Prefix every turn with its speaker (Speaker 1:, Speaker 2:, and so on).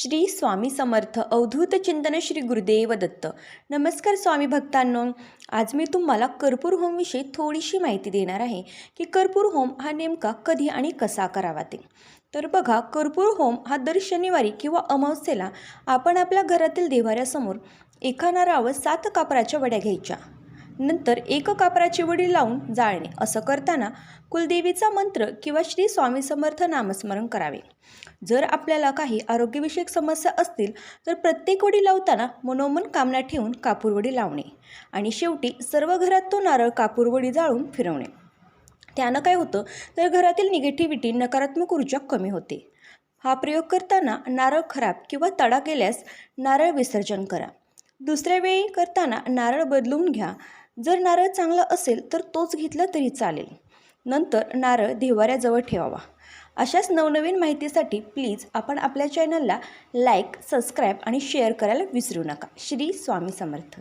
Speaker 1: श्री स्वामी समर्थ अवधूत चिंतन श्री गुरुदेव दत्त. नमस्कार स्वामी भक्तांनो. आज मी तुम्हाला कर्पूर होमविषयी थोडीशी माहिती देणार आहे की कर्पूर होम हा नेमका कधी आणि कसा करावा ते. तर बघा कर्पूर होम हा दर शनिवारी किंवा अमावस्येला आपण आपल्या घरातील देवाऱ्यासमोर एका नारळावर सात कापराच्या वड्या घ्यायच्या. नंतर एक कापराची वडी लावून जाळणे असं करताना कुलदेवीचा मंत्र किंवा श्री स्वामी समर्थ नामस्मरण करावे. जर आपल्याला काही आरोग्यविषयक समस्या असतील तर प्रत्येक वडी लावताना मनोमन कामना ठेवून कापूरवडी लावणे आणि शेवटी सर्व घरात तो नारळ कापूरवडी जाळून फिरवणे. त्यानं काय होतं तर घरातील निगेटिव्हिटी नकारात्मक ऊर्जा कमी होते. हा प्रयोग करताना नारळ खराब किंवा तडा गेल्यास नारळ विसर्जन करा. दुसऱ्या वेळी करताना नारळ बदलून घ्या जर नारळ चांगला असेल तर तोच घेतला तरी चालेल. नंतर नारळ देवाऱ्याजवळ ठेवावा. अशाच नवनवीन माहितीसाठी प्लीज आपण आपल्या चॅनलला लाईक सबस्क्राईब आणि शेअर करायला विसरू नका. श्री स्वामी समर्थ.